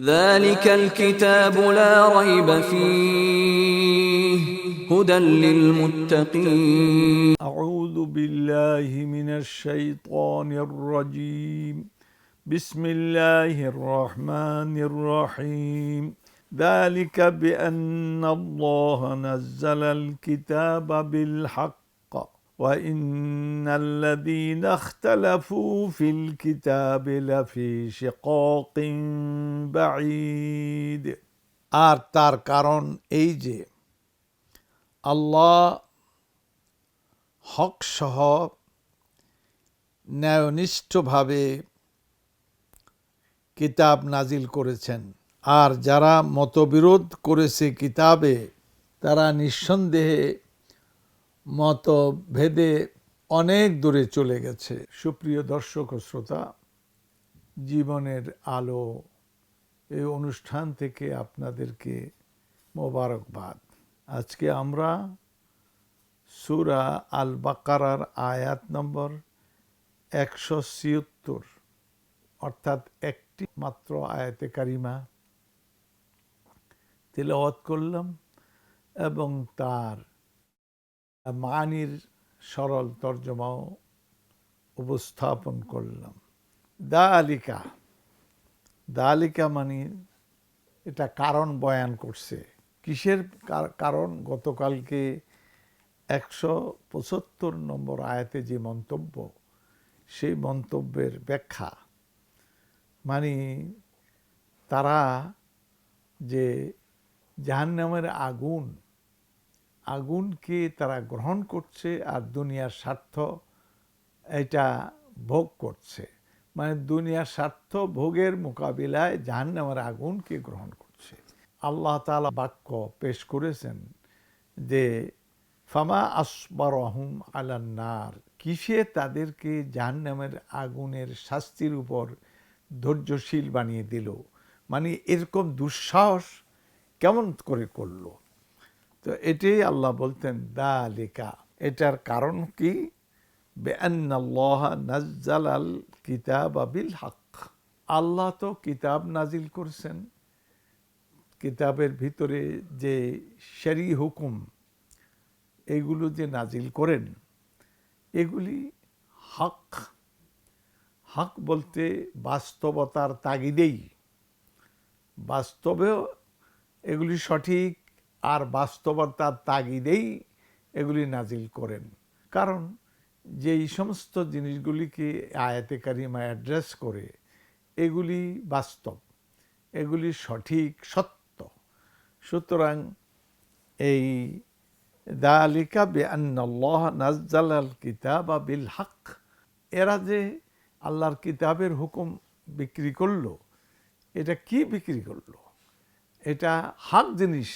ذلك الكتاب لا ريب فيه هدى للمتقين. أعوذ بالله من الشيطان الرجيم. بسم الله الرحمن الرحيم. ذلك بأن الله نزل الكتاب بالحق وإن الذين اختلفوا في الكتاب لفي شقاق بعيد আর তার কারণ এই যে আল্লাহ হক সহ ন্যায়নিষ্ঠভাবে কিতাব নাজিল করেছেন আর যারা মতবিরোধ করেছে কিতাবে তারা নিঃসন্দেহে মতভেদে অনেক দূরে চলে গেছে। সুপ্রিয় দর্শক ও শ্রোতা, জীবনের আলো এই অনুষ্ঠান থেকে আপনাদেরকে মোবারকবাদ। আজকে আমরা সুরা আল বাকারার আয়াত নম্বর একশো ছিয়ত্তর, অর্থাৎ একটি মাত্র আয়াতে কারিমা তেলাওয়াত করলাম এবং তার মানির সরল তর্জমাও উপস্থাপন করলাম। দা আলিকা দা আলিকা মানে এটা কারণ বয়ান করছে। কিসের কার- কারণ? গতকালকে একশো পঁচাত্তর নম্বর আয়াতে যে মন্তব্য, সেই মন্তব্যের ব্যাখ্যা। মানে তারা যে জাহান্নামের আগুন আগুনকে তারা গ্রহণ করছে আর দুনিয়ার স্বার্থ এটা ভোগ করছে। মানে দুনিয়ার স্বার্থ ভোগের মোকাবিলায় জাহান্নামের আগুনকে গ্রহণ করছে। আল্লাহ তাআলা বাক্য পেশ করেছেন যে, ফামা আসবারহম আলান্নার কিসে তাদেরকে জাহান্নামের আগুনের শাস্তির উপর ধৈর্যশীল বানিয়ে দিল? মানে এরকম দুঃসাহস কেমন করে করল? তো এটাই আল্লাহ বলতেন দা লেখা এটার কারণ কি? আল কিতাব বিল হক আল্লাহ তো কিতাব নাজিল করছেন। কিতাবের ভিতরে যে শরি হুকুম, এগুলো যে নাজিল করেন, এগুলি হক। হক বলতে বাস্তবতার তাগিদেই। বাস্তবেও এগুলি সঠিক আর বাস্তবতার তাগিদেই এগুলি নাজিল করেন। কারণ যে এই সমস্ত জিনিসগুলিকে আয়াতে কারিমা অ্যাড্রেস করে, এগুলি বাস্তব, এগুলি সঠিক, সত্য। সুতরাং এই দালিকা বে নাজ্জাল আল কিতাব বিল হক এরা যে আল্লাহর কিতাবের হুকুম বিক্রি করল, এটা কি বিক্রি করল? এটা হক জিনিস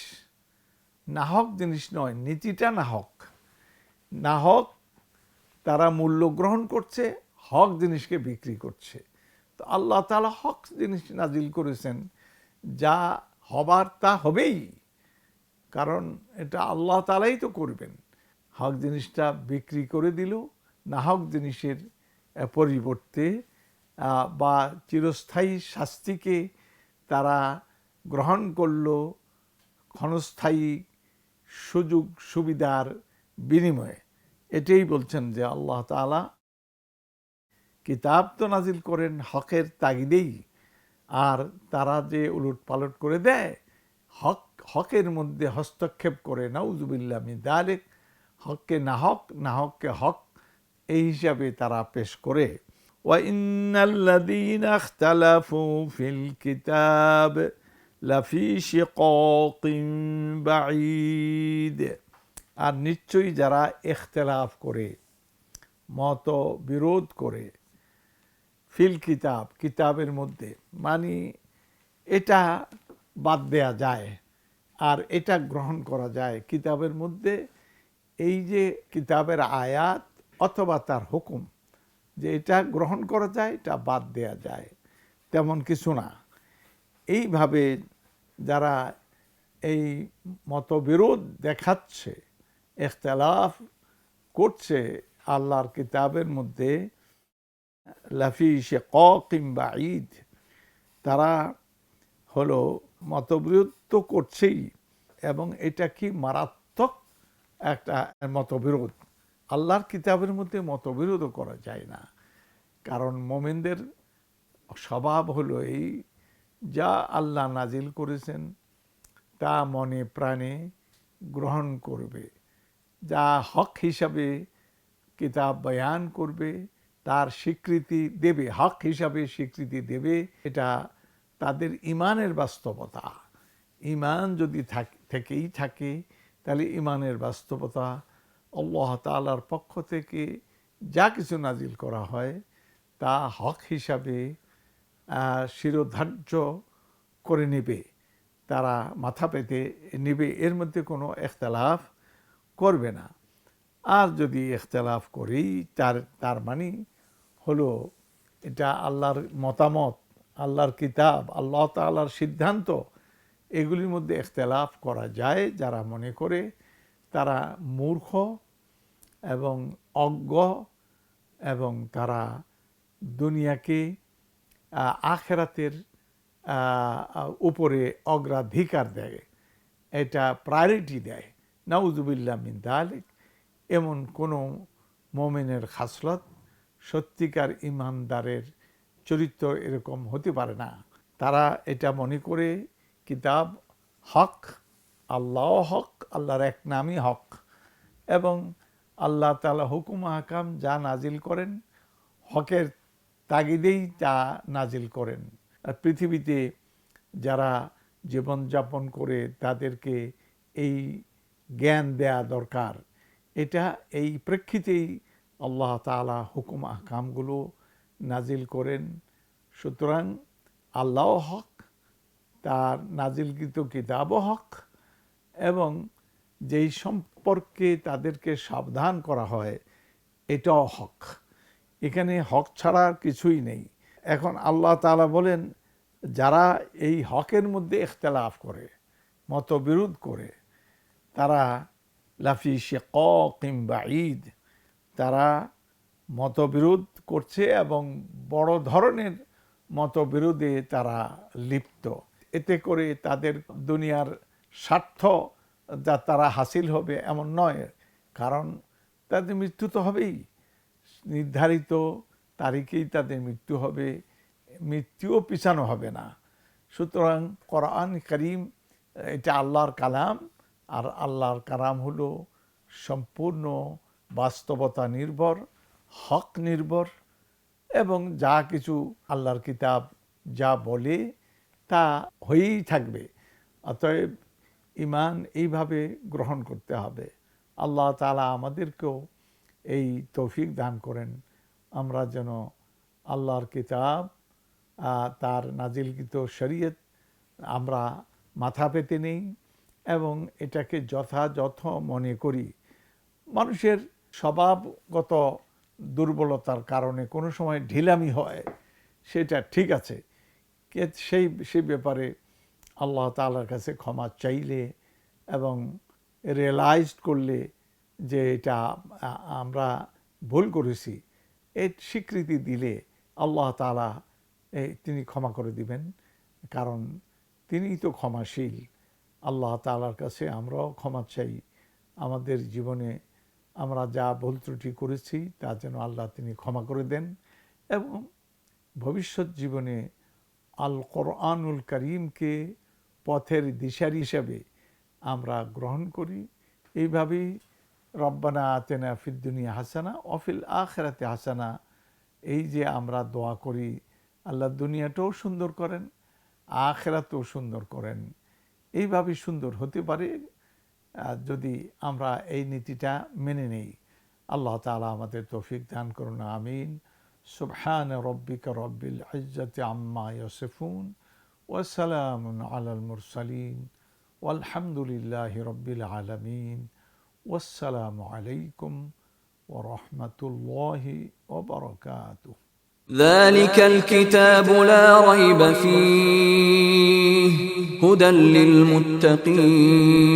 নাহক জিনিস নয়, নীতিটা নাহক। নাহক তারা মূল্য গ্রহণ করছে, হক জিনিসকে বিক্রি করছে। তো আল্লাহ তালা হক জিনিস নাজিল করেছেন, যা হবার তা হবেই। কারণ এটা আল্লাহ তালাই তো করবেন। হক জিনিসটা বিক্রি করে দিল, নাহক জিনিসের পরিবর্তে বা চিরস্থায়ী শাস্তিকে তারা গ্রহণ করল, ক্ষণস্থায়ী সুযোগ সুবিধার বিনিময়ে এটাই বলছেন যে আল্লাহ তাআলা কিতাব তো নাজিল করেন হকের তাগিদেই আর তারা যে উলট পালট করে দেয় হক হকের মধ্যে হস্তক্ষেপ করে নাউজুবিল্লাহ মিন দালিক হককে না হক না হককে হক এই হিসাবে তারা পেশ করে وَإِنَّ الَّذِينَ اخْتَلَفُوا فِي الْكِتَابِ লাফি শিকাকিম বাঈদ। আর নিশ্চয়ই যারা এখতলাফ করে মত বিরোধ করে, ফিল কিতাব, কিতাবের মধ্যে মানে এটা বাদ দেয়া যায়, আর এটা গ্রহণ করা যায় কিতাবের মধ্যে, এই যে কিতাবের আয়াত অথবা তার হুকুম, যে এটা গ্রহণ করা যায়, এটা বাদ দেয়া যায়, তেমন কিছু না। এইভাবে যারা এই মতবিরোধ দেখাচ্ছে ইখতলাফ করছে আল্লাহর কিতাবের মধ্যে, লাফি শেকিম কিংবা ঈদ তারা হলো মতবিরোধ তো করছেই এবং এটা কি মারাত্মক একটা মতবিরোধ? আল্লাহর কিতাবের মধ্যে মতবিরোধও করা যায় না। কারণ মোমেনদের স্বভাব হলো এই যা আল্লাহ নাজিল করেছেন তা মনে প্রাণে গ্রহণ করবে। যা হক হিসাবে কিতাব বয়ান করবে, তার স্বীকৃতি দেবে, হক হিসাবে স্বীকৃতি দেবে, এটা তাদের ইমানের বাস্তবতা। ইমান যদি থাক- থেকেই থাকে, তাহলে ইমানের বাস্তবতা আল্লাহ তাআলার পক্ষ থেকে যা কিছু নাজিল করা হয়, তা হক হিসাবে শিরোধার্য করে নেবে, তারা মাথা পেতে নেবে, এর মধ্যে কোনো এখতলাফ করবে না। আর যদি এখতলাফ করেই, তার তার মানে হলো এটা আল্লাহর মতামত, আল্লাহর কিতাব, আল্লাহ তাআলার সিদ্ধান্ত, এগুলির মধ্যে এখতলাফ করা যায়, যারা মনে করে তারা মূর্খ এবং অজ্ঞ এবং তারা দুনিয়াকে আখেরাতের উপরে অগ্রাধিকার দেয়। এটা প্রায়োরিটি দেয়। নাউজুবিল্লাহ মিন দালিক। এমন কোনো মোমেনের খাসলত সত্যিকার ইমানদারের চরিত্র এরকম হতে পারে না। তারা এটা মনে করে, কিতাব হক, আল্লাহ হক, আল্লাহর এক নামই হক। এবং আল্লাহ তালা হুকুম হাকাম যা নাজিল করেন, হকের তাগিদেই তা নাজিল করেন। আর পৃথিবীতে যারা জীবনযাপন করে তাদেরকে এই জ্ঞান দেয়া দরকার, এটা এই প্রেক্ষিতেই আল্লাহ তাআলা হুকুম আহকামগুলো নাজিল করেন। সুতরাং আল্লাহ হক, তার নাজিলকৃত কিতাবও হক এবং যেই সম্পর্কে তাদেরকে সাবধান করা হয়, এটাও হক। এখানে হক ছাড়া কিছুই নেই। এখন আল্লাহ তালা বলেন, যারা এই হকের মধ্যে ইখতলাফ করে, মতবিরোধ করে, তারা লাফি কিংবা ঈদ তারা মতবিরোধ করছে এবং বড় ধরনের মতবিরোধে তারা লিপ্ত। এতে করে তাদের দুনিয়ার স্বার্থ যা তারা হাসিল হবে এমন নয়, কারণ তাদের মৃত্যু তো হবেই। নির্ধারিত তারিখেই তাদের মৃত্যু হবে। মৃত্যুও পিছানো হবে না। সুতরাং কোরআন করিম, এটা আল্লাহর কালাম, আর আল্লাহর কালাম হলো সম্পূর্ণ বাস্তবতা নির্ভর, হক নির্ভর, এবং যা কিছু আল্লাহর কিতাব যা বলে তা হয়েই থাকবে। অতএব ইমান এইভাবে গ্রহণ করতে হবে। আল্লাহ তালা আমাদেরকেও এই তৌফিক দান করেন। আমরা যেন আল্লাহর কিতাব তার নাজিলকৃত শরীয়ত আমরা মাথা পেতে নেই এবং এটাকে যথাযথ মনে করি। মানুষের স্বভাবগত দুর্বলতার কারণে কোনো সময় ঢিলামি হয়, সেটা ঠিক আছে। কে- সেই সেই ব্যাপারে আল্লাহ তালার কাছে ক্ষমা চাইলে এবং রিয়েলাইজড করলে যে এটা আমরা ভুল করেছি, এর স্বীকৃতি দিলে আল্লাহ তালা তিনি ক্ষমা করে দিবেন। কারণ তিনিই তো ক্ষমাশীল। আল্লাহ তাআলার কাছে আমরাও ক্ষমা চাই। আমাদের জীবনে আমরা যা ভুল ত্রুটি করেছি, তা যেন আল্লাহ তিনি ক্ষমা করে দেন এবং ভবিষ্যৎ জীবনে আল কোরআনুল করিমকে পথের দিশারি হিসাবে আমরা গ্রহণ করি। এইভাবেই রব্বানা আতেনা ফিদ্দুনিয়া হাসানা অফিল আখেরাতে হাসানা। এই যে আমরা দোয়া করি, আল্লাহ দুনিয়াটাও সুন্দর করেন, আখেরাতেও সুন্দর করেন। এইভাবে সুন্দর হতে পারে যদি আমরা এই নীতিটা মেনে নেই, আল্লাহ তাআলা আমাদের তৌফিক দান করুন, আমিন। সুবহান রব্বিকা রব্বিল ইজ্জাতি আম্মা ইয়াসিফুন ওয়াসালাম আলাল মুরসালিন। ওয়ালহামদুলিল্লাহি রব্বিল আলামিন। والسلام عليكم ورحمة الله وبركاته. ذلك الكتاب لا ريب فيه هدى للمتقين.